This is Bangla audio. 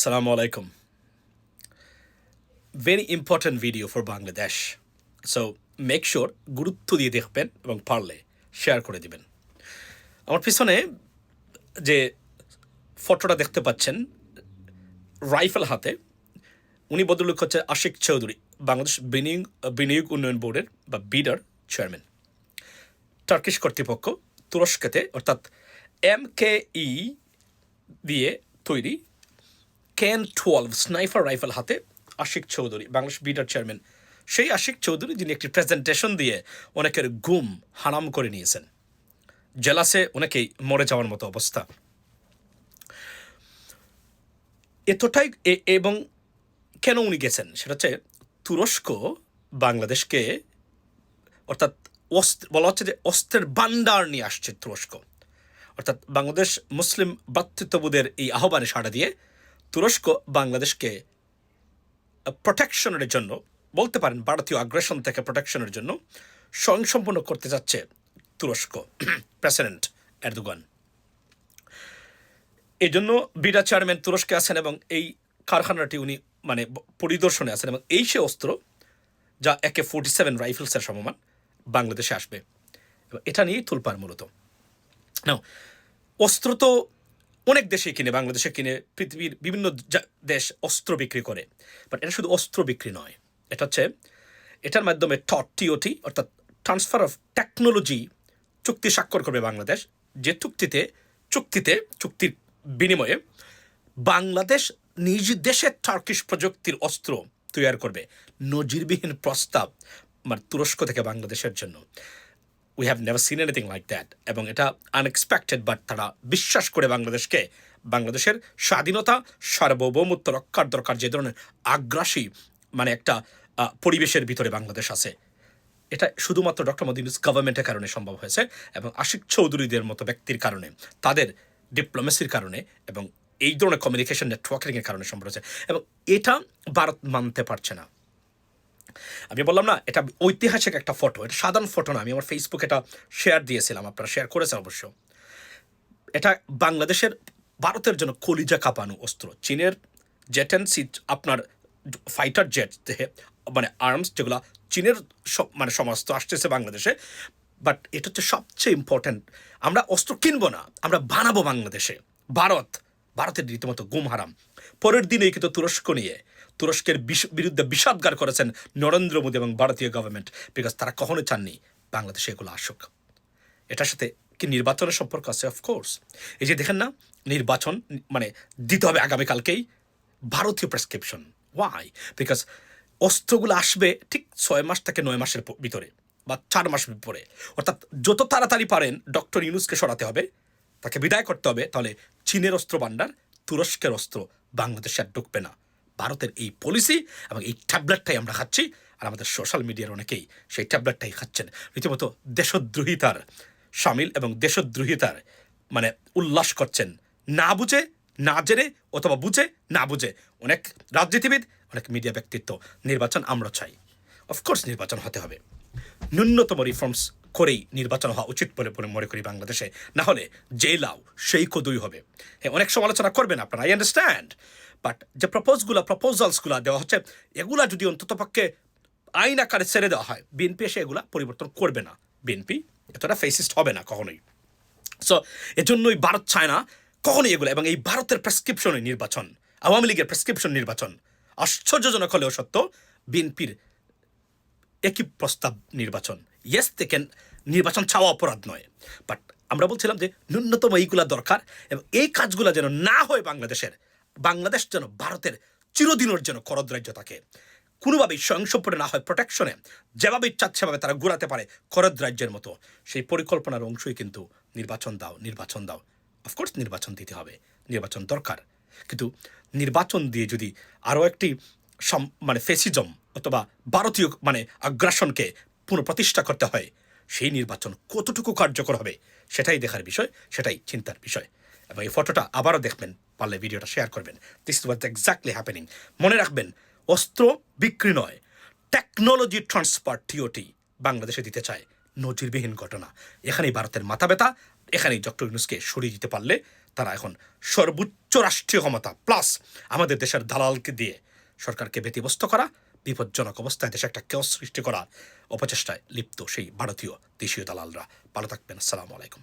Assalamu alaikum. Very important video for Bangladesh. So, make sure গুরুত্ব দিয়ে দেখবেন এবং পারলে শেয়ার করে দিবেন আমার পিছনে যে ফটোটা দেখতে পাচ্ছেন, রাইফেল হাতে, উনি বদলুক হচ্ছে আশিক চৌধুরী, বাংলাদেশ বিনিয়োগ বিনিয়োগ উন্নয়ন বোর্ডের বা বিডার চেয়ারম্যান টার্কিশ কর্তৃপক্ষ তুরস্কেতে, অর্থাৎ এম কে ই দিয়ে তৈরি ক্যান টুয়েলভ স্নাইফার রাইফেল হাতে আশিক চৌধুরী বাংলাদেশ বিডার চেয়ারম্যান সেই আশিক চৌধুরী যিনি একটি প্রেজেন্টেশন দিয়ে অনেকের গুম, হারাম করে নিয়েছেন। জেলাসে অনেকেই মরে যাওয়ার মতো অবস্থা। এতটাই এবং কেন উনি গেছেন? সেটা হচ্ছে তুরস্ক বাংলাদেশকে অর্থাৎ অস্ত্র, বলা হচ্ছে যে অস্ত্রের বান্ডার নিয়ে আসছে তুরস্ক। অর্থাৎ বাংলাদেশ মুসলিম ভ্রাতৃত্ববোধের এই আহ্বানে সাড়া দিয়ে তুরস্ক বাংলাদেশকে প্রোটেকশনের জন্য, বলতে পারেন ভারতীয় আগ্রাসন থেকে প্রোটেকশনের জন্য স্বয়ংসম্পন্ন করতে যাচ্ছে তুরস্ক প্রেসিডেন্ট এরদোগান এই জন্য বিডা চেয়ারম্যান তুরস্কে আছেন এবং এই কারখানাটি উনি মানে পরিদর্শনে আছেন এবং এই সে অস্ত্র, যা একে ফোর্টি সেভেন রাইফেলসের সমমান বাংলাদেশে আসবে। এটা নিয়েই তুলপার মূলত। নাও অস্ত্র তো অনেক দেশে কিনে, বাংলাদেশে কিনে, পৃথিবীর বিভিন্ন দেশ অস্ত্র বিক্রি করে। বাট এটা শুধু অস্ত্র বিক্রি নয়, এটা হচ্ছে, এটার মাধ্যমে টট টিওটি অর্থাৎ ট্রান্সফার অফ টেকনোলজি চুক্তি স্বাক্ষর করবে বাংলাদেশ। যে চুক্তিতে চুক্তিতে, চুক্তির বিনিময়ে বাংলাদেশ নিজ দেশের টার্কিশ প্রযুক্তির অস্ত্র তৈরি করবে। নজিরবিহীন প্রস্তাব মানে তুরস্ক থেকে বাংলাদেশের জন্য। We have never seen anything like that এবং এটা আনএক্সপেক্টেড বাট তারা বিশ্বাস করে বাংলাদেশকে। বাংলাদেশের স্বাধীনতা, সার্বভৌমত্ব রক্ষার দরকার যে ধরনের আগ্রাসী মানে একটা পরিবেশের ভিতরে বাংলাদেশ আছে। এটা শুধুমাত্র ডক্টর মোদী গভর্নমেন্টের কারণে সম্ভব হয়েছে এবং আশিক চৌধুরীদের মতো ব্যক্তির কারণে, তাদের ডিপ্লোমেসির কারণে এবং এই ধরনের কমিউনিকেশন নেটওয়ার্কিংয়ের কারণে সম্ভব হয়েছে। এবং এটা ভারত মানতে পারছে না। আমি বললাম, না, এটা ঐতিহাসিক একটা ফটো এটা সাধারণ ফটো না, আমি আমার ফেসবুকে এটা শেয়ার দিয়েছিলাম, আপনারা শেয়ার করেছেন অবশ্য। এটা বাংলাদেশের, ভারতের জন্য কলিজা কাঁপানো অস্ত্র, চীনের জেট অ্যান্ড সিট আপনার ফাইটার জেট দেহে মানে আর্মস যেগুলো চীনের মানে সমস্ত আসতেছে বাংলাদেশে বাট এটা হচ্ছে সবচেয়ে ইম্পর্ট্যান্ট আমরা অস্ত্র কিনবো না, আমরা বানাবো বাংলাদেশে, ভারত, ভারতের রীতিমতো গুম হারাম পরের দিনেই কিন্তু তুরস্ক নিয়ে তুরস্কের বিরুদ্ধে বিষাদগার করেছেন নরেন্দ্র মোদী এবং ভারতীয় গভর্নমেন্ট বিকজ তারা কখনো চাননি বাংলাদেশে এগুলো আসুক। এটার সাথে কি নির্বাচনের সম্পর্ক আছে? অফকোর্স এই যে দেখেন না, নির্বাচন মানে দিতে হবে আগামীকালকেই ভারতীয় প্রেসক্রিপশন ওয়াই বিকজ অস্ত্রগুলো আসবে ঠিক ছয় মাস থেকে নয় মাসের ভিতরে বা চার মাস পরে। অর্থাৎ যত তাড়াতাড়ি পারেন ডক্টর ইউনুসকে সরাতে হবে, তাকে বিদায় করতে হবে, তাহলে চীনের অস্ত্র ভাণ্ডার তুরস্কের অস্ত্র বাংলাদেশে আর ঢুকবে না। ভারতের এই পলিসি এবং এই ট্যাবলেটটাই আমরা খাচ্ছি। আর আমাদের সোশ্যাল মিডিয়ার অনেকেই সেই ট্যাবলেটটাই খাচ্ছেন। রীতিমতো দেশদ্রোহিতার সামিল এবং দেশদ্রোহিতার মানে উল্লাস করছেন। না বুঝে, না জেনে অথবা বুঝে, না বুঝে অনেক রাজনীতিবিদ, অনেক মিডিয়া ব্যক্তিত্ব নির্বাচন আমরা চাই। অফকোর্স নির্বাচন হতে হবে। ন্যূনতম রিফর্মস করেই নির্বাচন হওয়া উচিত বলে মনে করি বাংলাদেশে। না হলে যে লাও সেই কদুই হবে। হ্যাঁ অনেক সমালোচনা করবেন আপনারা আই আন্ডারস্ট্যান্ড বাট যে প্রপোজগুলো প্রপোজালসগুলো দেওয়া হচ্ছে, এগুলা যদি অন্ততপক্ষে আইন আকারে ছেড়ে দেওয়া হয়, বিএনপি এসে এগুলা পরিবর্তন করবে না। বিএনপি এতটা ফেসিস্ট হবে না কখনোই। সো এজন্যই ভারত চায় না কখনোই এগুলো, এবং এই ভারতের প্রেসক্রিপশনে নির্বাচন, আওয়ামী লীগের প্রেসক্রিপশন নির্বাচন। আশ্চর্যজনক হলেও সত্য, বিএনপির একই প্রস্তাব নির্বাচন। ইয়েস দেখেন নির্বাচন চাওয়া অপরাধ নয়। বাট আমরা বলছিলাম যে, ন্যূনতম এইগুলা দরকার এবং এই কাজগুলো যেন না হয় বাংলাদেশের, বাংলাদেশ যেন ভারতের চিরদিনের যেন করদ্রাজ্য থাকে। কোনোভাবেই স্বয়ংসম্পূর্ণ না হয় প্রোটেকশনে যেভাবে ইচ্ছা সেভাবে তারা ঘুরাতে পারে করদ্রাজ্যের মতো। সেই পরিকল্পনার অংশই কিন্তু নির্বাচন দাও নির্বাচন দাও। অফকোর্স নির্বাচন দিতে হবে, নির্বাচন দরকার। কিন্তু নির্বাচন দিয়ে যদি আরও একটি মানে ফেসিজম অথবা ভারতীয় মানে আগ্রাসনকে পুনঃপ্রতিষ্ঠা করতে হয়। সেই নির্বাচন কতটুকু কার্যকর হবে, সেটাই দেখার বিষয়, সেটাই চিন্তার বিষয়। এবং এই ফটোটা আবারও দেখবেন, পারলে ভিডিওটা শেয়ার করবেন। দিস ওয়াজ এক্স্যাক্টলি হ্যাপেনিং মনে রাখবেন, অস্ত্র বিক্রি নয় টেকনোলজি ট্রান্সফার টিওটি বাংলাদেশে দিতে চায়। নজিরবিহীন ঘটনা। এখানেই ভারতের মাথা ব্যথা, এখানেই ডক্টর ইউনুসকে সরিয়ে দিতে পারলে তারা এখন সর্বোচ্চ রাষ্ট্রীয় ক্ষমতা। প্লাস আমাদের দেশের দালালকে দিয়ে সরকারকে ব্যতিব্যস্ত করা বিপজ্জনক অবস্থায় দেশে একটা কেউ সৃষ্টি করার অপচেষ্টায় লিপ্ত সেই ভারতীয় দেশীয় দালালরা। ভালো থাকবেন। আসসালামু আলাইকুম।